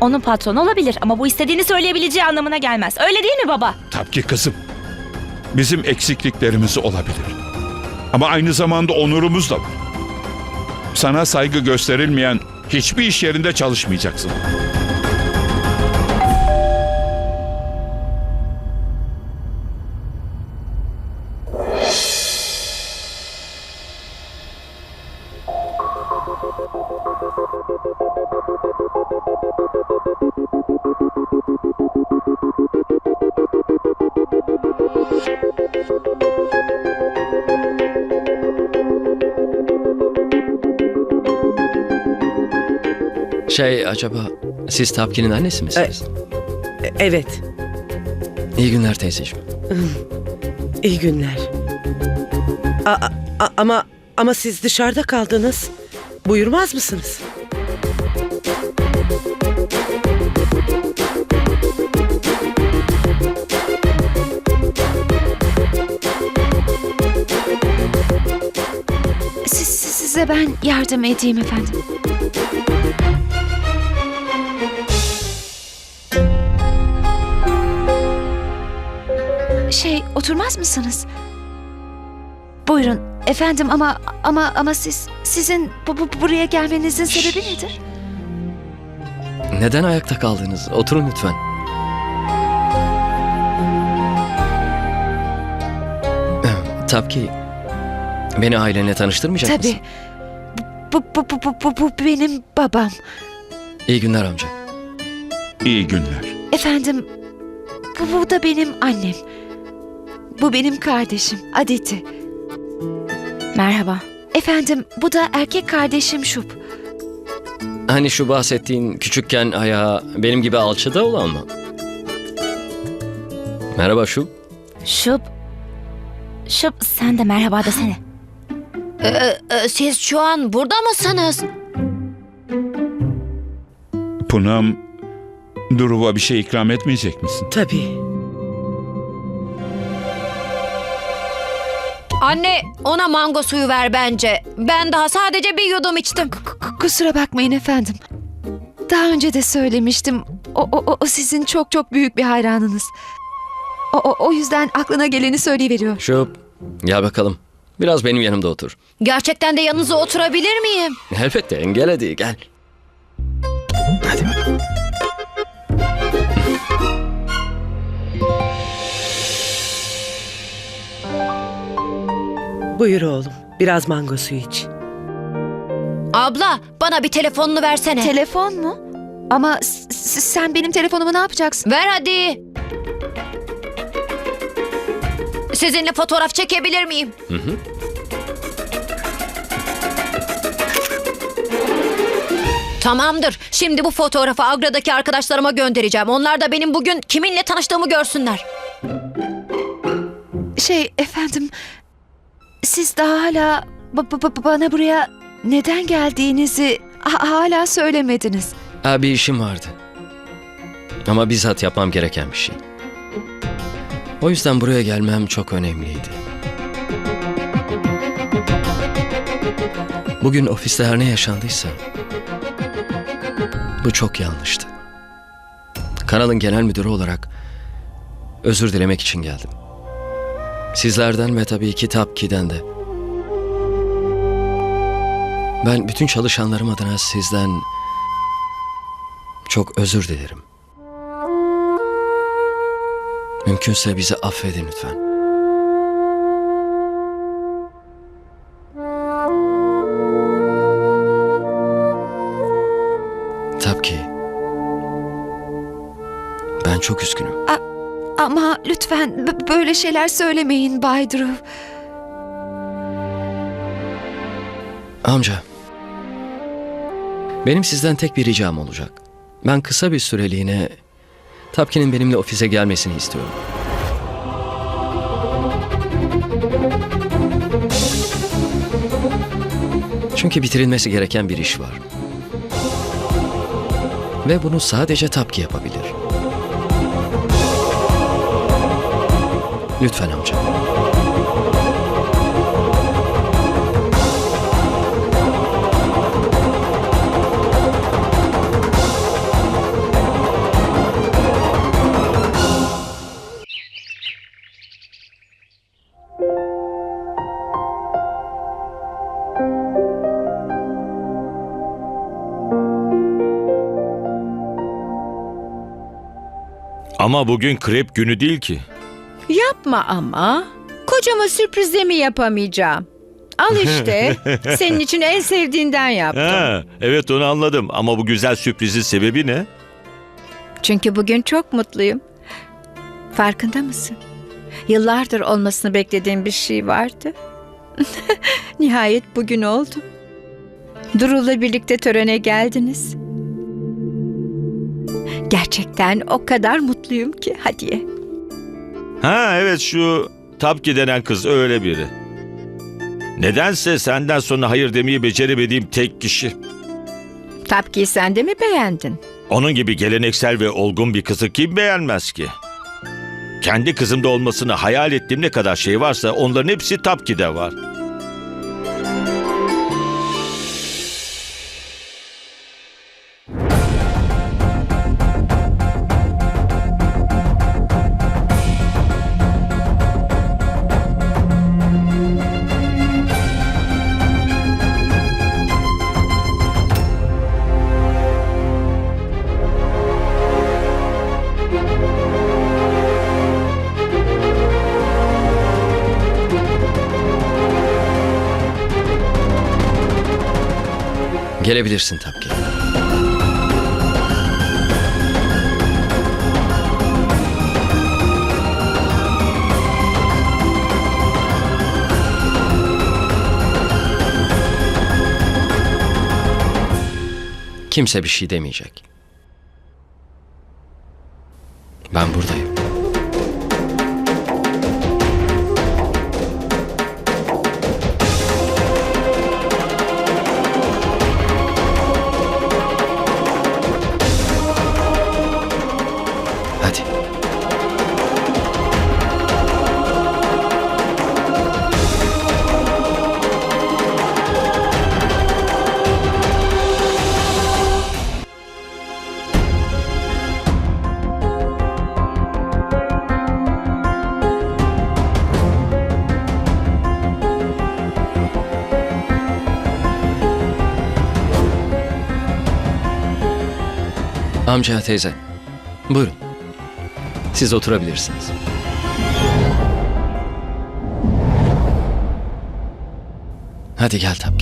Onun patronu olabilir ama bu istediğini söyleyebileceği anlamına gelmez. Öyle değil mi baba? Tabii ki kızım. Bizim eksikliklerimiz olabilir. Ama aynı zamanda onurumuz da var. Sana saygı gösterilmeyen hiçbir iş yerinde çalışmayacaksın. Şey acaba siz Tapki'nin annesi misiniz? E- Evet, İyi günler teyzeciğim. iyi günler. A- a- a- ama ama siz dışarıda kaldınız. Buyurmaz mısınız? Siz, size ben yardım edeyim efendim. Şey, oturmaz mısınız? Buyurun efendim ama ama ama siz sizin bu, bu- buraya gelmenizin sebebi nedir? Neden ayakta kaldınız? Oturun lütfen. Tapki, beni ailenle tanıştırmayacak mısın? Tabii. Bu, bu, bu, bu, bu, bu benim babam. İyi günler amca. İyi günler. Efendim, bu, bu da benim annem. Bu benim kardeşim Aditi. Merhaba. Efendim, bu da erkek kardeşim Şup. Hani şu bahsettiğin küçükken ayağı benim gibi alçıda olan mı? Merhaba şu. Şup. Şup sen de merhaba desene. Ee, siz şu an burada mısınız? Punam, Duruv'a bir şey ikram etmeyecek misin? Tabii. Anne ona mango suyu ver bence. Ben daha sadece bir yudum içtim. Kusura bakmayın efendim. Daha önce de söylemiştim. O, o, o- sizin çok çok büyük bir hayranınız. O, o, o yüzden aklına geleni söyleyiveriyor. Şu. Gel bakalım. Biraz benim yanımda otur. Gerçekten de yanınıza oturabilir miyim? Elbette engel hadi gel. Hadi. Buyur oğlum. Biraz mango suyu iç. Abla bana bir telefonunu versene. Telefon mu? Ama s- s- sen benim telefonumu ne yapacaksın? ver hadi. Sizinle fotoğraf çekebilir miyim? Tamamdır. Şimdi bu fotoğrafı Agra'daki arkadaşlarıma göndereceğim. Onlar da benim bugün kiminle tanıştığımı görsünler. Şey efendim, siz daha hala ba- ba- ba- bana buraya neden geldiğinizi ha- hala söylemediniz. Bir işim vardı. Ama bizzat yapmam gereken bir şey. O yüzden buraya gelmem çok önemliydi. Bugün ofiste her ne yaşandıysa bu çok yanlıştı. Kanalın genel müdürü olarak özür dilemek için geldim. Sizlerden ve tabii ki Tapki'den de. Ben bütün çalışanlarım adına sizden çok özür dilerim. Mümkünse bizi affedin lütfen. Tabii ki. Ben çok üzgünüm. Ama lütfen böyle şeyler söylemeyin Bay Drew. Amca. Benim sizden tek bir ricam olacak. Ben kısa bir süreliğine Tapkin'in benimle ofise gelmesini istiyorum. Çünkü bitirilmesi gereken bir iş var. Ve bunu sadece Tapki yapabilir. Lütfen amca. Ama bugün krep günü değil ki. Yapma ama. Kocama sürpriz de mi yapamayacağım? Al işte. Senin için en sevdiğinden yaptım. Ha, evet onu anladım ama bu güzel sürprizin sebebi ne? Çünkü bugün çok mutluyum. Farkında mısın? Yıllardır olmasını beklediğim bir şey vardı. Nihayet bugün oldu. Durul'la birlikte törene geldiniz. Gerçekten o kadar mutluyum ki. Hadi. Ha evet şu Tapki denen kız öyle biri. Nedense senden sonra hayır demeyi beceremediğim tek kişi. Tapki'yi sen de mi beğendin? Onun gibi geleneksel ve olgun bir kızı kim beğenmez ki? Kendi kızımda olmasını hayal ettiğim ne kadar şey varsa onların hepsi Tapki'de var. Gelebilirsin tabii ki. Kimse bir şey demeyecek. Ben buradayım. Amca teyze. Buyurun. Siz oturabilirsiniz. Hadi gel Tapki.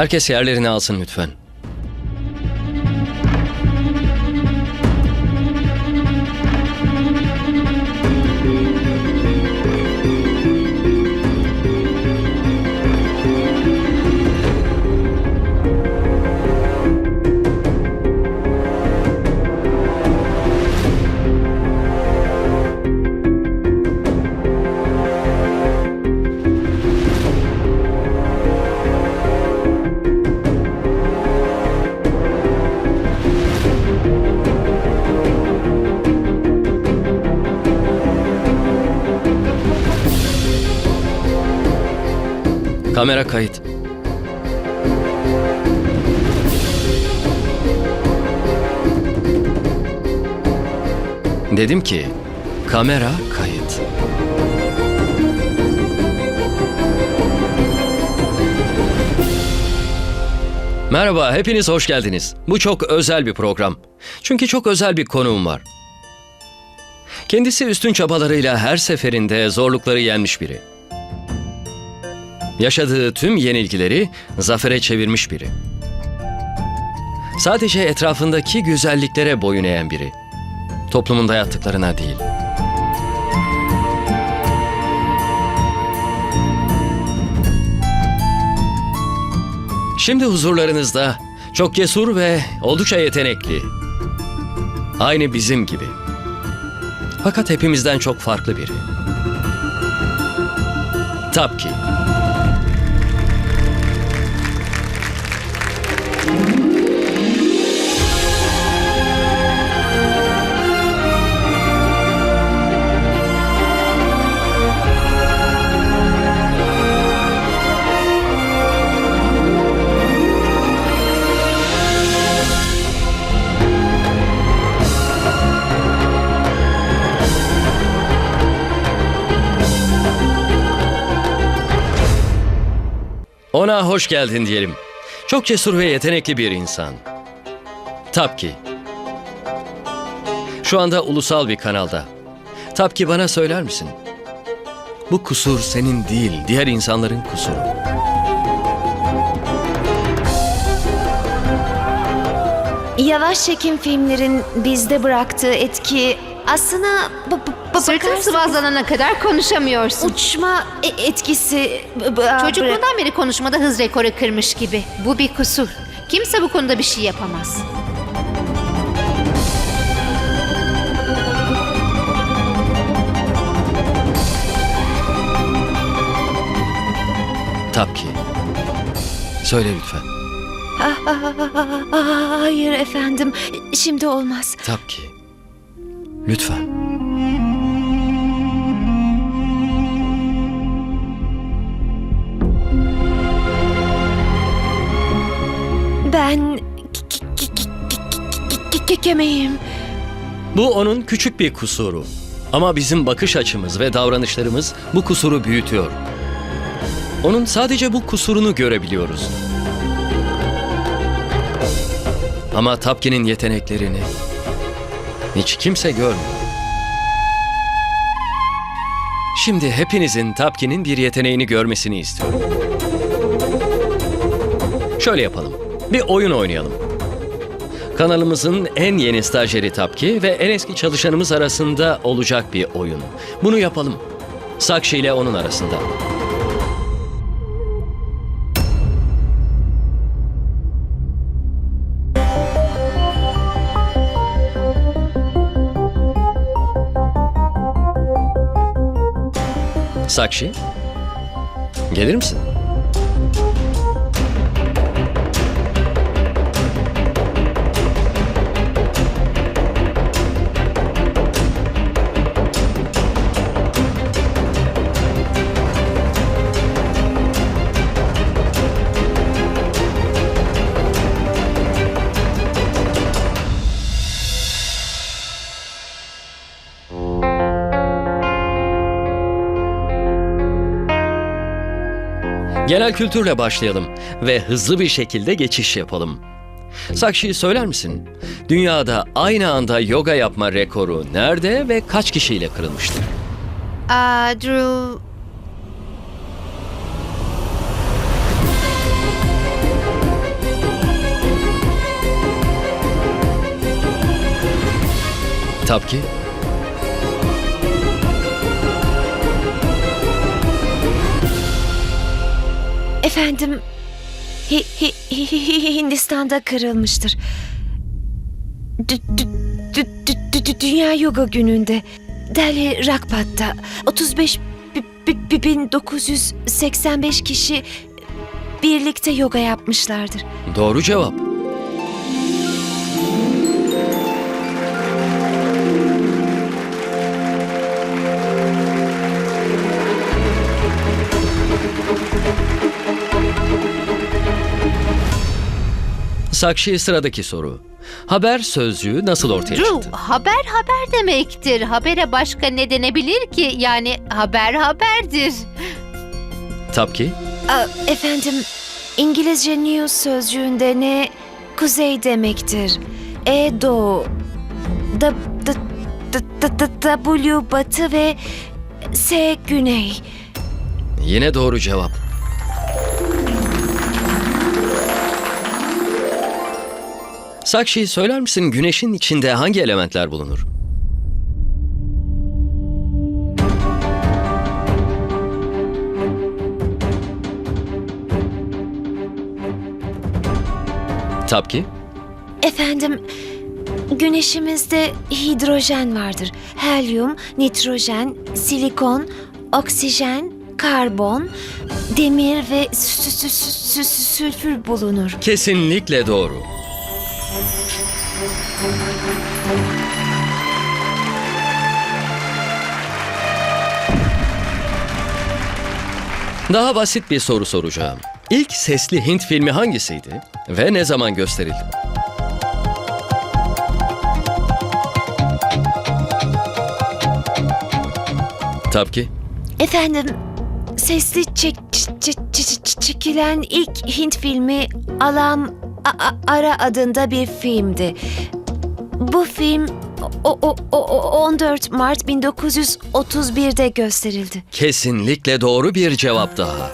Herkes yerlerini alsın lütfen. Kamera kayıt. Dedim ki kamera kayıt. Merhaba, hepiniz hoş geldiniz. Bu çok özel bir program. Çünkü çok özel bir konuğum var. Kendisi üstün çabalarıyla her seferinde zorlukları yenmiş biri. Yaşadığı tüm yenilgileri zafere çevirmiş biri. Sadece etrafındaki güzelliklere boyun eğen biri. Toplumun dayattıklarına değil. Şimdi huzurlarınızda çok cesur ve oldukça yetenekli. Aynı bizim gibi. Fakat hepimizden çok farklı biri. Tapki. Ona hoş geldin diyelim. Çok cesur ve yetenekli bir insan. Tapki. Şu anda ulusal bir kanalda. Tapki bana söyler misin? Bu kusur senin değil, diğer insanların kusuru. Yavaş çekim filmlerin bizde bıraktığı etki aslında Sırtın sıvazlanana kadar konuşamıyorsun. uçma e- etkisi bırak- Çocukluğundan beri konuşmada hız rekoru kırmış gibi. Bu bir kusur. Kimse bu konuda bir şey yapamaz. Tapki. Söyle lütfen. Ah, ah, ah, ah, ah, hayır efendim şimdi olmaz. Tapki. Lütfen. K- k- kemeyim. Bu onun küçük bir kusuru. Ama bizim bakış açımız ve davranışlarımız bu kusuru büyütüyor. Onun sadece bu kusurunu görebiliyoruz. Ama Tapki'nin yeteneklerini hiç kimse görmüyor. Şimdi hepinizin Tapki'nin bir yeteneğini görmesini istiyorum. Şöyle yapalım. Bir oyun oynayalım. Kanalımızın en yeni stajyeri Tapki ve en eski çalışanımız arasında olacak bir oyun. Bunu yapalım. Sakshi ile onun arasında. Sakshi, gelir misin? Genel kültürle başlayalım ve hızlı bir şekilde geçiş yapalım. Sakshi söyler misin? Dünyada aynı anda yoga yapma rekoru nerede ve kaç kişiyle kırılmıştır? Aa, Drew... Tapki? Efendim Hi- Hi- Hi- Hi- Hindistan'da kırılmıştır. Dü- dü- dü- dü- dü- dü- Dünya Yoga Günü'nde Delhi Rakpat'ta 35 bi- bi- bi- 1985 kişi birlikte yoga yapmışlardır. Doğru cevap. Sakshi sıradaki soru. Haber sözcüğü nasıl ortaya Drew, çıktı? haber haber demektir. Habere başka ne denebilir ki? Yani haber haberdir. Tapki? Aa, efendim İngilizce news sözcüğünde ne kuzey demektir. E doğu. Da, da, da, da, da, W batı ve S güney. Yine doğru cevap. Sakshi söyler misin güneşin içinde hangi elementler bulunur? Tapki? Efendim güneşimizde hidrojen vardır. Helyum, nitrojen, silikon, oksijen, karbon, demir ve sü- sü- sü- sü- sülfür bulunur. Kesinlikle doğru. Daha basit bir soru soracağım. İlk sesli Hint filmi hangisiydi ve ne zaman gösterildi? Tabii ki. Efendim sesli çek, ç- ç- ç- ç- çekilen ilk Hint filmi Alam A- Ara adında bir filmdi. Bu film o, o, o, o- 14 Mart 1931'de gösterildi. Kesinlikle doğru bir cevap daha.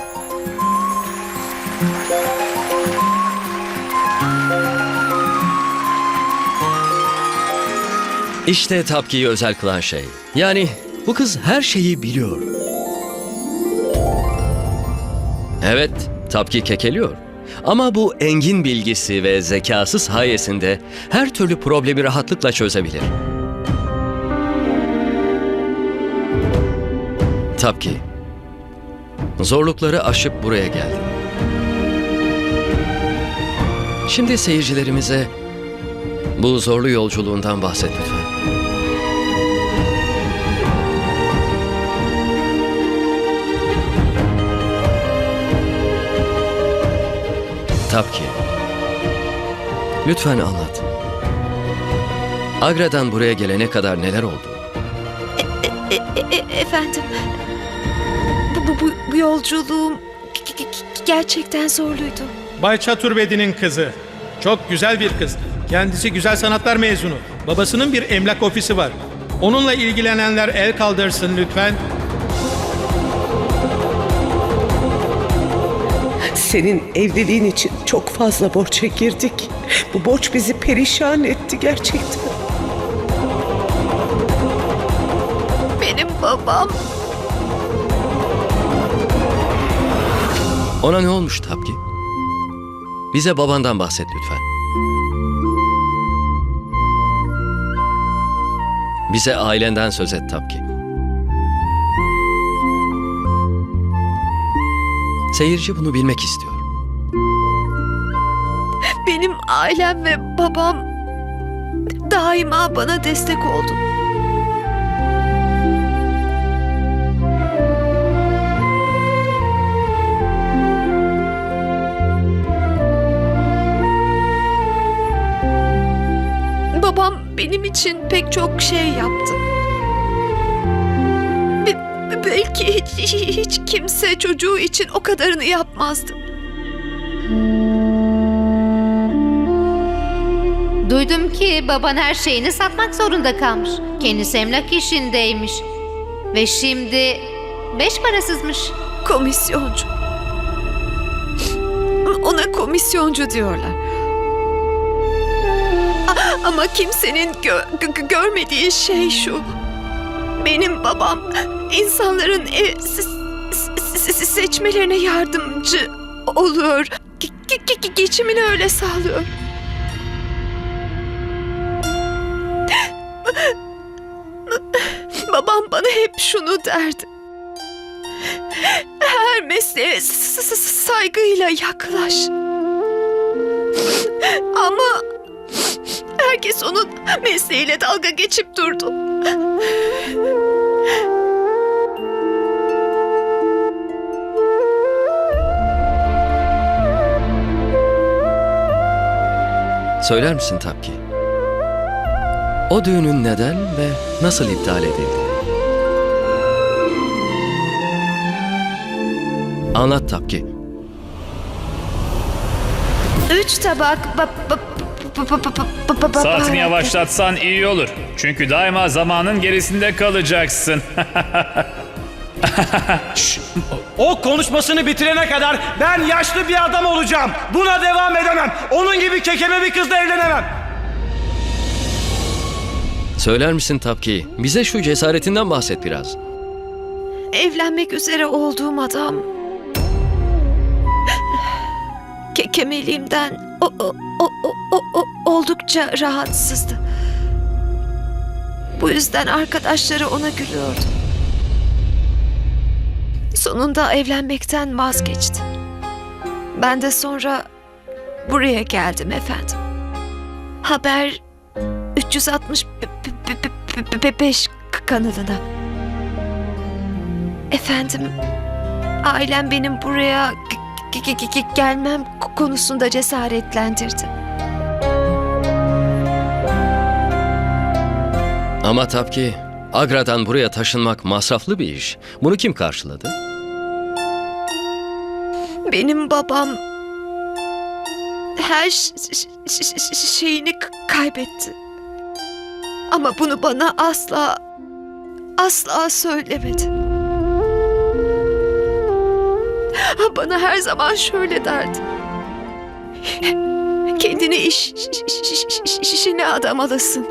İşte Tapki'yi özel kılan şey. Yani bu kız her şeyi biliyor. Evet, Tapki kekeliyor. Ama bu engin bilgisi ve zekası sayesinde her türlü problemi rahatlıkla çözebilir. Tapki, zorlukları aşıp buraya geldin. Şimdi seyircilerimize bu zorlu yolculuğundan bahset lütfen. Tapki, lütfen anlat. Agra'dan buraya gelene kadar neler oldu? E- e- e- efendim, bu, bu, bu, bu yolculuğum gerçekten zorluydu. Bay Çaturbedi'nin kızı. Çok güzel bir kız. Kendisi güzel sanatlar mezunu. Babasının bir emlak ofisi var. Onunla ilgilenenler el kaldırsın lütfen. Senin evliliğin için çok fazla borça girdik. Bu borç bizi perişan etti gerçekten. Benim babam Ona ne olmuş Tapki? Bize babandan bahset lütfen. Bize ailenden söz et Tapki. Seyirci bunu bilmek istiyor. Benim ailem ve babam daima bana destek oldu. Babam benim için pek çok şey yaptı. Be- belki hiç, hiç kimse çocuğu için o kadarını yapmazdı. Duydum ki baban her şeyini satmak zorunda kalmış. Kendisi emlak işindeymiş. Ve şimdi beş parasızmış. Komisyoncu. Ona komisyoncu diyorlar. Ama kimsenin gö- görmediği şey şu. Benim babam insanların se- seçmelerine yardımcı oluyor. Ge- ge- ge- geçimini öyle sağlıyor. Babam bana hep şunu derdi. Her mesleğe saygıyla yaklaş. Ama herkes onun mesleğiyle dalga geçip durdu. Söyler misin Tapki? O düğünün neden ve nasıl iptal edildi? Anlat Tapki. Üç tabak... Ba, Saatini yavaşlatsan iyi olur. Çünkü daima zamanın gerisinde kalacaksın. O konuşmasını bitirene kadar ben yaşlı bir adam olacağım. Buna devam edemem. Onun gibi kekeme bir kızla evlenemem. Söyler misin Tapki? Bize şu cesaretinden bahset biraz. Evlenmek üzere olduğum adam kekemeliğimden o, o, o, o, o, o- oldukça rahatsızdı. Bu yüzden arkadaşları ona gülüyordu. Sonunda evlenmekten vazgeçti. Ben de sonra buraya geldim efendim. Haber 365 kanalına. Efendim, ailem benim buraya ge- ge- ge- ge- gelmem konusunda cesaretlendirdi. Ama Tapki, Agra'dan buraya taşınmak masraflı bir iş. Bunu kim karşıladı? Benim babam her şeyini kaybetti. Ama bunu bana asla asla söylemedi. Bana her zaman şöyle derdi. Kendini iş- iş- işine adamalısın.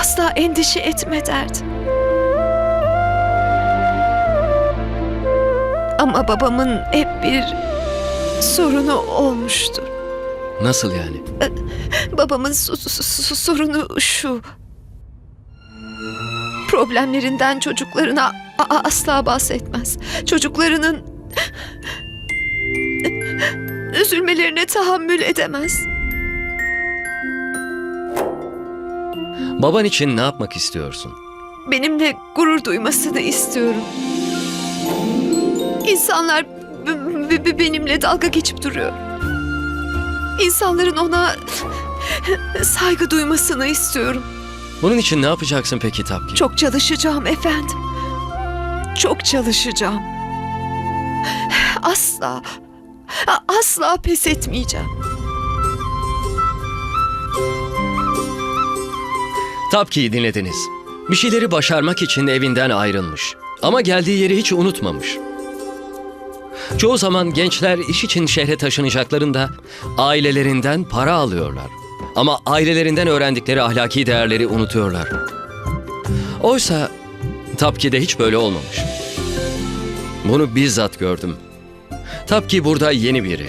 Asla endişe etme derdi. Ama babamın hep bir sorunu olmuştu. Nasıl yani? Babamın su- su- su- sorunu şu. Problemlerinden çocuklarına a- a- asla bahsetmez. Çocuklarının üzülmelerine tahammül edemez. Baban için ne yapmak istiyorsun? Benimle gurur duymasını istiyorum. İnsanlar benimle dalga geçip duruyor. İnsanların ona saygı duymasını istiyorum. Bunun için ne yapacaksın peki Tapki? Çok çalışacağım efendim. Çok çalışacağım. Asla, asla pes etmeyeceğim. Tapki'yi dinlediniz. Bir şeyleri başarmak için evinden ayrılmış. Ama geldiği yeri hiç unutmamış. Çoğu zaman gençler iş için şehre taşınacaklarında ailelerinden para alıyorlar. Ama ailelerinden öğrendikleri ahlaki değerleri unutuyorlar. Oysa Tapki'de hiç böyle olmamış. Bunu bizzat gördüm. Tapki burada yeni biri.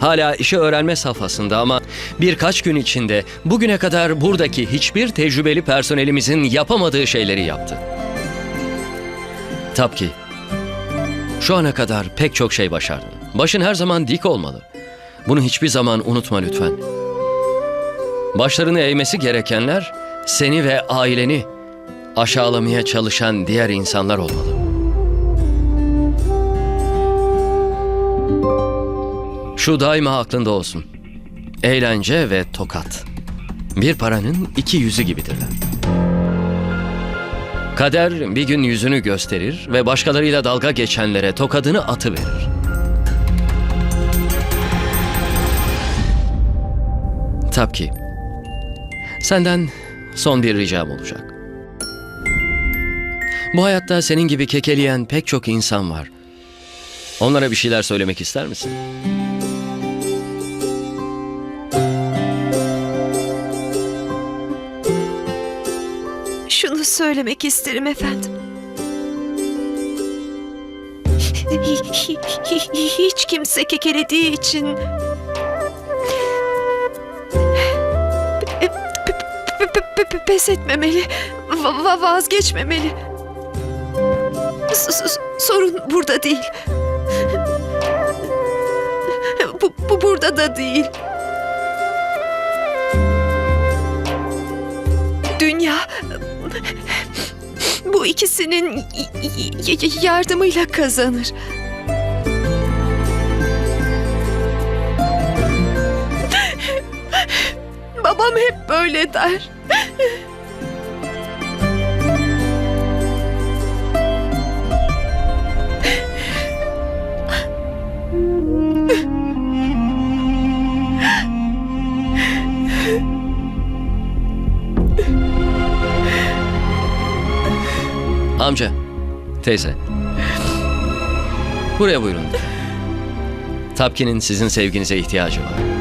Hala işi öğrenme safhasında ama birkaç gün içinde bugüne kadar buradaki hiçbir tecrübeli personelimizin yapamadığı şeyleri yaptı. Tapki, şu ana kadar pek çok şey başardın. Başın her zaman dik olmalı. Bunu hiçbir zaman unutma lütfen. Başlarını eğmesi gerekenler seni ve aileni aşağılamaya çalışan diğer insanlar olmalı. Şu daima aklında olsun. Eğlence ve tokat. Bir paranın iki yüzü gibidirler. Kader bir gün yüzünü gösterir ve başkalarıyla dalga geçenlere tokadını atıverir. Tapki, senden son bir ricam olacak. Bu hayatta senin gibi kekeleyen pek çok insan var. Onlara bir şeyler söylemek ister misin? Söylemek isterim efendim. Hiç kimse kekelediği için pes etmemeli, va- vazgeçmemeli. Sorun burada değil. Bu, bu burada da değil. Bu ikisinin yardımıyla kazanır. Babam hep böyle der. Amca, teyze. Buraya buyurun. Tapki'nin sizin sevginize ihtiyacı var.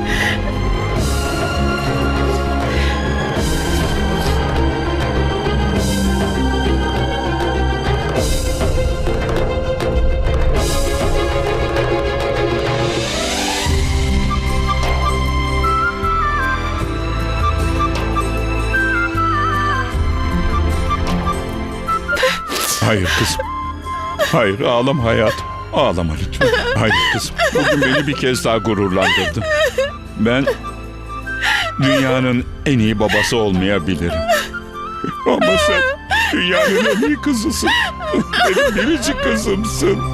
Hayır kızım. Hayır ağlama hayatım. Ağlama lütfen. Hayır kızım. Bugün beni bir kez daha gururlandırdın. Ben dünyanın en iyi babası olmayabilirim. Ama sen dünyanın en iyi kızısın. Benim biricik kızımsın.